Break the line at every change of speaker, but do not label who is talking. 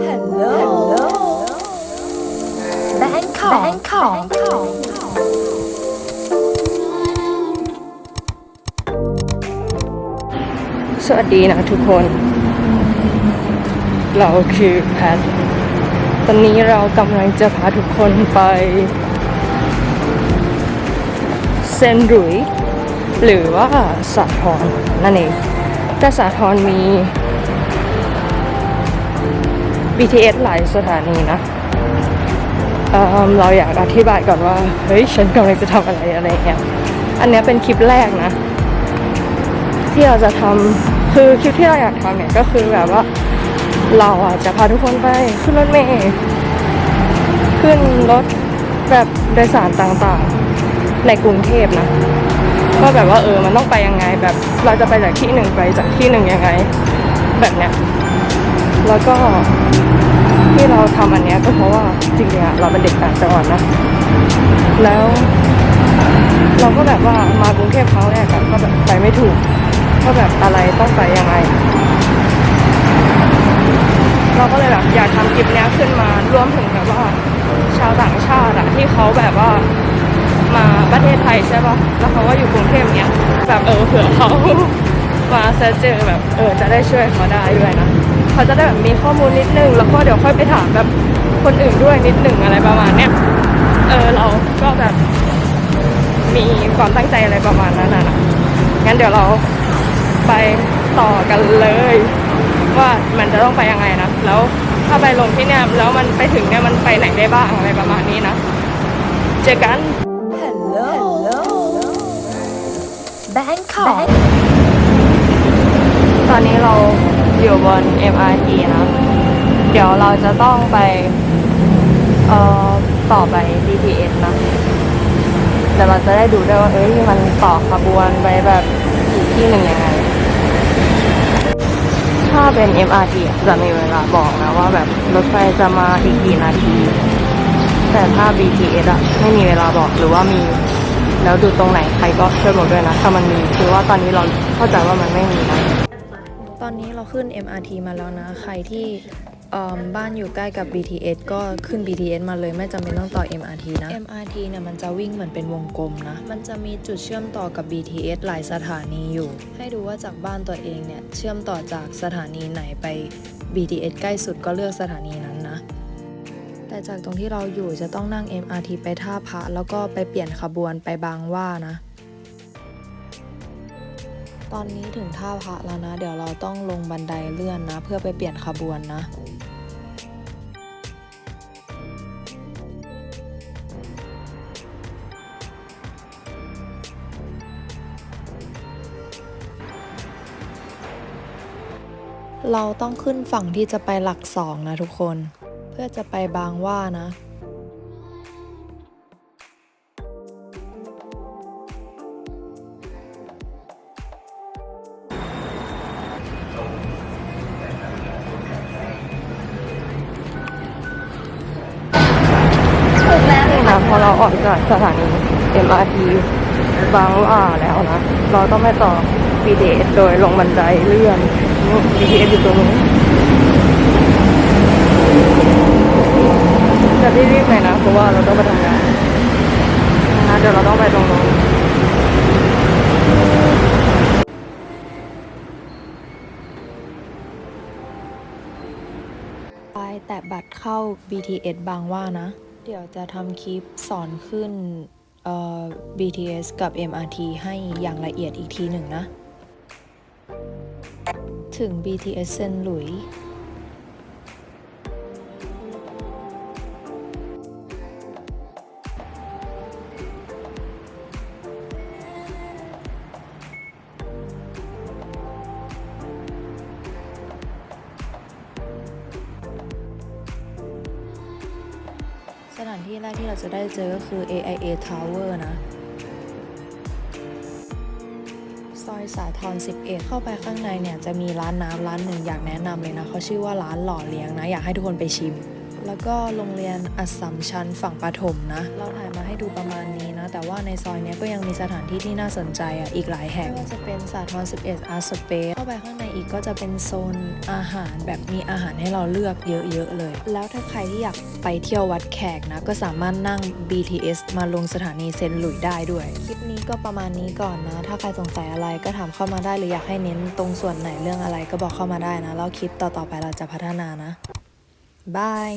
Hello. Bangkok. Bangkok.
สวัสดีนะทุกคน เราคือแพทตอนนี้เรากำลังจะพาทุกคนไปเซนต์หลุยส์หรือว่าสาทรนั่นเองแต่สาทรมี BTS หลายสถานีนะเเราอยากอธิบายก่อนว่า เฮ้ย ฉันกำลังจะทำอะไรอะไรเงี้ย อันนี้เป็นคลิปแรกนะ ที่เราจะทำคือคลิปที่เราอยากทำเนี่ยก็คือแบบว่า เราอะจะพาทุกคนไปขึ้นรถเมล์ขึ้นรถแบบโดยสารต่างๆ ในกรุงเทพนะก็แบบว่าเออมันต้องไปยังไงแบบเราจะไปจากที่หนึ่งไปจากที่หนึ่งยังไง แบบเนี้ยแล้วก็ ที่เราทำอันเนี้ยก็เพราะว่าจริงๆอะเราเป็นเด็กต่างจังหวัดนะ แล้ว เราก็แบบว่ามากรุงเทพครั้งแรกก็แบบไปไม่ถูกก็แบบอะไรต้องไปยังไง เราก็เลยแบบอยากทำคลิปเนี้ยขึ้นมารวมถึงแบบว่าชาวต่างชาติอะที่เขาแบบว่ามาประเทศไทยใช่ปะแล้วเขาก็อยู่กรุงเทพเนี้ยแบบเออเผื่อเขามาเจอแบบเออจะได้ช่วยเขาได้ด้วยนะ เขาจะได้แบบมีข้อมูลนิดนึง แล้วก็เดี๋ยวค่อยไปถามแบบคนอื่นด้วยนิดนึงอะไรประมาณเนี้ยเออเราก็แบบมีความตั้งใจอะไรประมาณนั้นนะนะงั้นเดี๋ยวเราไปต่อกันเลย ว่ามันจะต้องไปยังไงนะแล้วถ้าไปลงที่เนี่ยแล้วมันไปถึงเนี่ยมันไปไหนได้บ้างอะไรประมาณนี้นะเจอกัน
Hello. Bangkok.
ตอนนี้เรา อยู่บน MRT นะ เดี๋ยวเราจะต้องไป เอ่อ ต่อไป BTS นะเดี๋ยวเราจะได้ดูด้วยว่าเอ้ยมันต่อขบวนไปแบบอีกที่หนึ่งยังไง ถ้าเป็น MRT จะมีเวลาบอกนะว่าแบบรถไฟจะมาอีกกี่นาที แต่ถ้า BTS อะไม่มีเวลาบอกหรือว่ามีแล้วดูตรงไหนใครก็ช่วยบอกด้วยนะ ถ้ามันมีคือว่าตอนนี้เราเข้าใจว่ามันไม่มีนะ
อนนี้เราขึ้น MRT มาแล้วนะ ใครที่บ้านอยู่ใกล้กับ BTS ก็ขึ้น BTS มาเลยไม่จำเป็นต้องต่อ MRT นะ MRT เนี่ยมันจะวิ่งเหมือนเป็นวงกลมนะ มันจะมีจุดเชื่อมต่อกับ BTS หลายสถานีอยู่ ให้ดูว่าจากบ้านตัวเองเนี่ยเชื่อมต่อจากสถานีไหนไป BTS ใกล้สุดก็เลือกสถานีนั้นนะ แต่จากตรงที่เราอยู่จะต้องนั่ง MRT ไปท่าพระแล้วก็ไปเปลี่ยนขบวนไปบางว่านะ ตอนนี้ถึงท่าพระแล้วนะ เดี๋ยวเราต้องลงบันไดเลื่อนนะ เพื่อไปเปลี่ยนขบวนนะเราต้องขึ้นฝั่งที่จะไปหลักสองนะทุกคน เพื่อจะไปบางว่านะ
อเราออกจากสถานี MRT บางหว่าแล้วนะ เราต้องไปต่อ BTS โดยลงบันไดเลื่อน BTS อยู่ตรงนู้นจะรีบๆหน่อยนะ เพราะว่าเราต้องไปทำงานนะเดี๋ยวเราต้องไปตรงนู้น
ไปแตะบัตรเข้า BTS บางว่านะ เดี๋ยวจะทำคลิปสอนขึ้นเอ่อ BTS กับ MRT ให้อย่างละเอียดอีกทีหนึ่งนะ ถึง BTS เซนหลุย สถานที่แรกที่เราจะได้เจอก็คือ AIA Tower นะ ซอยสาทร 11 เข้าไปข้างในเนี่ยจะมีร้านน้ำร้านหนึ่งอยากแนะนำเลยนะเขาชื่อว่าร้านหล่อเลี้ยงนะ อยากให้ทุกคนไปชิม แล้วก็โรงเรียนอัสสัมชัญฝั่งปฐมนะ เราถ่ายมาให้ดูประมาณนี้นะ แต่ว่าในซอยนี้ก็ยังมีสถานที่ที่น่าสนใจอะอีกหลายแห่งไม่ว่าจะเป็นสาทร11 Art Space เข้าไปข้างในอีกก็จะเป็นโซนอาหารแบบมีอาหารให้เราเลือกเยอะๆเลย แล้วถ้าใครที่อยากไปเที่ยววัดแขกนะ ก็สามารถนั่ง BTS มาลงสถานีเซนหลุยได้ด้วย คลิปนี้ก็ประมาณนี้ก่อนนะ ถ้าใครสงสัยอะไรก็ถามเข้ามาได้หรืออยากให้เน้นตรงส่วนไหนเรื่องอะไรก็บอกเข้ามาได้นะแล้วคลิปต่อๆไปเราจะพัฒนานะ บาย